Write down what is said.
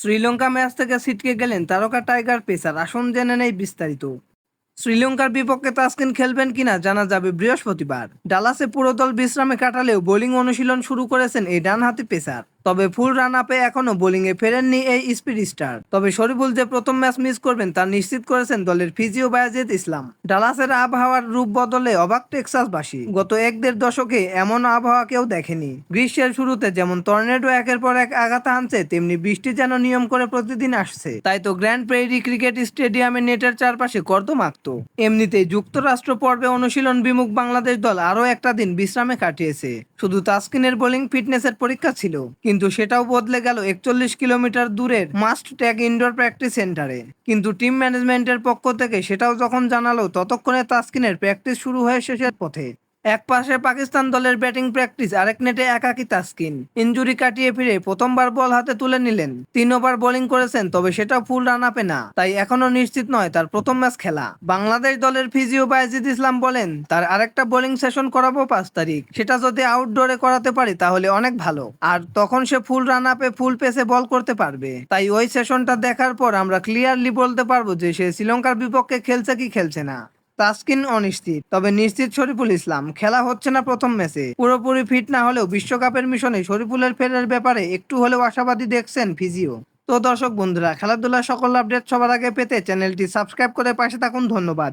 Sri Lanka match থেকে ছিটকে গেলেন তারকা টাইগার পেসার, আসন জেনে নেই বিস্তারিত। শ্রীলঙ্কার বিপক্ষে তাসকিন খেলবেন কিনা জানা যাবে বৃহস্পতিবার। ডালাসে পুরো দল বিশ্রামে কাটালেও বোলিং অনুশীলন শুরু করেছেন এই ডানহাতি পেসার। তবে ফুল রান আপে এখনও বোলিংয়ে ফেরেননি এই স্পিড স্টার। তবে শরীফুল যে প্রথম ম্যাচ মিস করবেন, তা নিশ্চিত করেছেন দলের ফিজিও বায়াজিদ ইসলাম। ডালাসের আবহাওয়ার রূপ বদলে অবাক টেক্সাসবাসী। গত এক দেড় দশকে এমন আবহাওয়া কেউ দেখেনি। গ্রীষ্মের শুরুতে যেমন টর্নেডো একের পর এক আঘাত আনছে তেমনি বৃষ্টি যেন নিয়ম করে প্রতিদিন আসছে। তাই তো গ্র্যান্ড প্রেরি ক্রিকেট স্টেডিয়ামে নেটের চারপাশে কর্দমাক্ত। এমনিতেই যুক্তরাষ্ট্র পর্বে অনুশীলন বিমুখ বাংলাদেশ দল আরও একটা দিন বিশ্রামে কাটিয়েছে। শুধু তাসকিনের বোলিং ফিটনেসের পরীক্ষা ছিল কিন্তু সেটাও বদলে গেল একচল্লিশ কিলোমিটার দূরের মাস্ট ট্যাগ ইনডোর প্র্যাকটিস সেন্টারে কিন্তু টিম ম্যানেজমেন্টের পক্ষ থেকে সেটাও যখন জানালো, ততক্ষণে তাস্কিনের প্র্যাকটিস শুরু হয়ে শেষের পথে। এক পাশে পাকিস্তান দলের ব্যাটিং প্র্যাকটিস, আরেক নেটে একাকি তাসকিন ইঞ্জুরি কাটিয়ে ফিরে প্রথমবার বল হাতে তুলে নিলেন। তিন ওভার বোলিং করেছেন, তবে সেটা ফুল রান আপে না। তাই এখনও নিশ্চিত নয় তার প্রথম ম্যাচ খেলা। বাংলাদেশ দলের ফিজিও বাইজিদ ইসলাম বলেন, তার আরেকটা বোলিং সেশন করাবো পাঁচ তারিখ। সেটা যদি আউটডোরে করাতে পারি তাহলে অনেক ভালো। আর তখন সে ফুল রান আপে, ফুল পেসে বল করতে পারবে। তাই ওই সেশনটা দেখার পর আমরা ক্লিয়ারলি বলতে পারব যে সে শ্রীলঙ্কার বিপক্ষে খেলছে কি খেলছে না। তাসকিন অনিশ্চিত। তবে নিশ্চিত শরীফুল ইসলাম, খেলা হচ্ছে না প্রথম ম্যাচে। পুরোপুরি ফিট না হলেও বিশ্বকাপের মিশনে শরীফুলের ফেরার ব্যাপারে একটু হলেও আশাবাদী দেখছেন ফিজিও। তো দর্শক বন্ধুরা, খেলাধুলার সকল আপডেট সবার আগে পেতে চ্যানেলটি সাবস্ক্রাইব করে পাশে থাকুন, ধন্যবাদ।